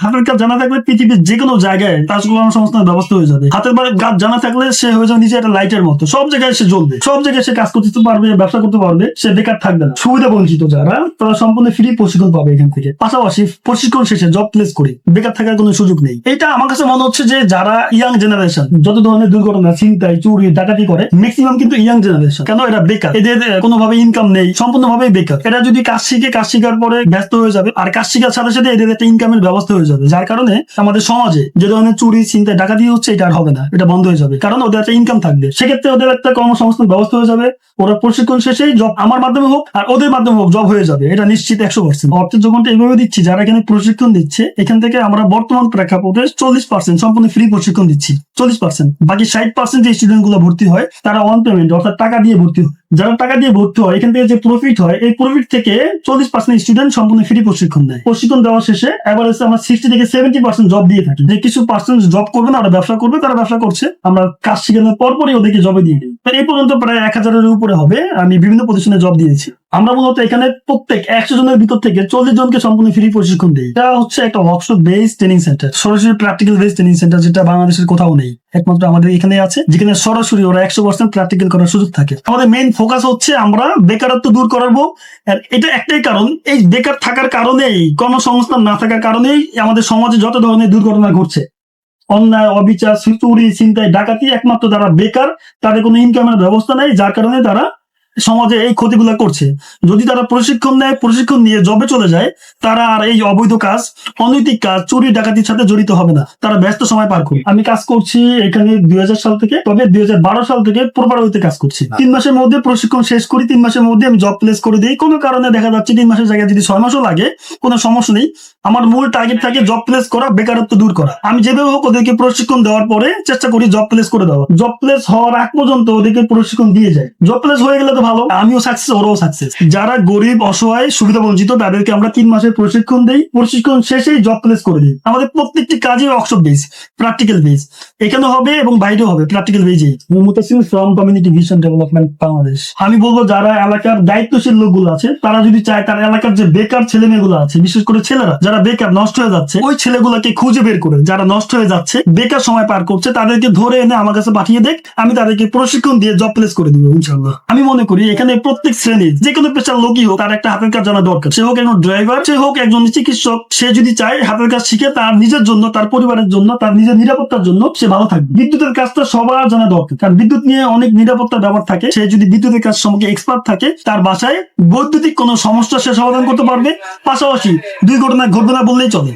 হাতের কাজ জানা থাকলে পৃথিবীর যে কোনো জায়গায় কাজ কর্মসংস্থানের ব্যবস্থা হয়ে যাবে। হাতের বারে কাজ জানা থাকলে সে হয়ে যাবে নিজে একটা লাইটের মতো। সব জায়গায় সে জ্বলবে। সব জায়গায় সে কাজ করতে পারবে, ব্যবসা করতে পারবে, সে বেকার থাকবে না। সুবিধা বঞ্চিত যারা, তারা সম্পূর্ণ ফ্রি প্রশিক্ষণ পাবে এখান থেকে। পাশাপাশি প্রশিক্ষণ শেষে জব প্লেস করে, বেকার থাকার কোনো সুযোগ নেই। এটা আমার কাছে মনে হচ্ছে যে যারা ইয়াং জেনারেশন যত ধরনের দুর্ঘটনা চিন্তায় চুরি, ডাকাতি করে ম্যাক্সিমাম কিন্তু ইয়াং জেনারেশন কেন? এরা বেকার। এদের কোনোভাবে ইনকাম নেই সম্পূর্ণভাবে বেকার। এরা যদি কাজ শিখে, কাজ শিখার পরে ব্যস্ত হয়ে যাবে, আর কাজ শিখার সাথে সাথে এদের একটা ইনকামের ব্যবস্থা হয়ে যাবে, যার কারণে আমাদের সমাজে যে ধরনের চুরি চিন্তায় ডাকাতি হচ্ছে, এটা আর হবে না, এটা বন্ধ হয়ে যাবে। কারণ ওদের একটা ইনকাম থাকবে। সেক্ষেত্রে ওদের একটা কর্মসংস্থান ব্যবস্থা হয়ে যাবে, ওরা প্রশিক্ষণ শেষেই জব আমার মাধ্যমে হোক আর ওদের মাধ্যমে হোক জব হয়ে যাবে। এটা নিশ্চিত একশো পার্সেন্ট অর্থের যোগানটা এইভাবে দিচ্ছি, যারা এখানে প্রশিক্ষণ দিচ্ছে, এখান থেকে আমরা বর্তমান প্রেক্ষাপটে চল্লিশ পার্সেন্ট সম্পূর্ণ ফ্রি প্রশিক্ষণ দিচ্ছি, চল্লিশ পার্সেন্ট বাকি ষাট পার্সেন্ট যে স্টুডেন্টগুলো ভর্তি হয়, তারা অন পেমেন্ট অর্থাৎ টাকা দিয়ে ভর্তি হয়। যারা টাকা দিয়ে ভর্তি হয়, এখান থেকে যে প্রফিট হয়, এই প্রফিট থেকে চল্লিশ পার্সেন্ট স্টুডেন্ট সম্পূর্ণ ফ্রি প্রশিক্ষণ দেয়। প্রশিক্ষণ দেওয়া শেষে এভারেজ আমরা সিক্সটি থেকে সেভেন্টি পার্সেন্ট জব দিয়ে থাকি। যে কিছু পার্সেন্ট জব করবে না ব্যবসা করবে, তারা ব্যবসা করছে। আমরা কাজ শিখানোর পরপরই ওদেরকে জবে দিয়ে দিই। তো এই পর্যন্ত প্রায় এক হাজারের উপরে হবে। আমি বিভিন্ন প্রতিষ্ঠানে জব দিয়েছি। আমরা মূলত এখানে প্রত্যেক একশো জনের ভিতর থেকে চল্লিশ জনকে সম্পূর্ণ ফ্রি প্রশিক্ষণ দিই। এটা হচ্ছে একটা ওয়ার্কশপ বেস ট্রেনিং সেন্টার সরাসরি প্র্যাকটিক্যাল বেস ট্রেনিং সেন্টার যেটা বাংলাদেশের কোথাও নেই। একমাত্র আমাদের এখানে আছে, যেখানে সরাসরি ওরা একশো পার্সেন্ট প্র্যাকটিক্যাল করার সুযোগ থাকে। আমাদের মেইন ফোকাস হচ্ছে আমরা বেকারত্ব দূর করাবো। আর এটা একটাই কারণ, এই বেকার থাকার কারণেই, কর্মসংস্থান না থাকার কারণেই আমাদের সমাজে যত ধরনের দুর্ঘটনা ঘটছে অন্যায়, অবিচার চুরি চিন্তায় ডাকাতি একমাত্র তারা বেকার, তাদের কোনো ইনকামের ব্যবস্থা নেই, যার কারণে তারা সমাজে এই ক্ষতিগুলো করছে। যদি তারা প্রশিক্ষণ নেয়, প্রশিক্ষণ নিয়ে জবে চলে যায়, তারা আর এই অবৈধ কাজ, অনৈতিক কাজ, চুরি ডাকাতির সাথে জড়িত হবে না। তারা ব্যস্ত সময় পার করবে। আমি কাজ করছি এখানে দুই সাল থেকে, তবে দুই সাল থেকে প্রপারওয়েতে কাজ করছি। তিন মাসের মধ্যে প্রশিক্ষণ শেষ করি, তিন মাসের মধ্যে আমি জব প্লেস করে দিই। কোনো কারণে দেখা যাচ্ছে তিন মাসের জায়গায় যদি ছয় মাসও লাগে, কোনো সমস্যা নেই। আমার মূল টার্গেট থাকে জব প্লেস করা, বেকারত্ব দূর করা। আমি যেভাবে হোক ওদেরকে প্রশিক্ষণ দেওয়ার পরে চেষ্টা করি জব প্লেস করে দেওয়া জব প্লেস হওয়ার আগ পর্যন্ত ওদেরকে প্রশিক্ষণ দিয়ে যায় জব প্লেস হয়ে গেলে তো ভালো আমিও সাকসেস ওরাও সাকসেস যারা গরিব অসহায় সুবিধা বঞ্চিত তাদেরকে আমরা তিন মাসের প্রশিক্ষণ দেই। প্রশিক্ষণ শেষেই জব প্লেস করে দিই। আমাদের প্রত্যেকটি কাজে ওয়ার্কশপ বেস প্র্যাকটিক্যাল বেস এখানে হবে এবং বাইরেও হবে practical বেজেই Mutasim from community vision development Bangladesh আমি বলব যারা এলাকার দায়িত্বশীল লোকগুলো আছে তারা যদি চায় তার এলাকার যে বেকার ছেলে মেয়েগুলো আছে বিশেষ করে ছেলেরা যারা বেকার নষ্ট হয়ে যাচ্ছে ওই ছেলেগুলোকে খুঁজে বের করে যারা নষ্ট হয়ে যাচ্ছে বেকার সময় পার করছে তাদেরকে ধরে এনে আমার কাছে পাঠিয়ে দেখ আমি তাদেরকে প্রশিক্ষণ দিয়ে জব প্লেস করে দিব ইনশাল্লাহ আমি মনে করি এখানে প্রত্যেক শ্রেণির যে কোনো পেশার লোকই হোক, তার একটা হাতের কাজ জানা দরকার। সে হোক একজন ড্রাইভার সে হোক একজন চিকিৎসক, সে যদি চায় হাতের কাজ শিখে তার নিজের জন্য, তার পরিবারের জন্য, তার নিজের নিরাপত্তার জন্য সে ভালো থাকবে। বিদ্যুতের কাজটা সবার জানা দরকার, কারণ বিদ্যুৎ নিয়ে অনেক নিরাপত্তার ব্যাপার থাকে। সে যদি বিদ্যুতের কাজ সম্পর্কে এক্সপার্ট থাকে, তার বাসায় বৈদ্যুতিক কোনো সমস্যা সে সমাধান করতে পারবে। পাশাপাশি দুই ঘটনা ঘটবে না বললেই চলে।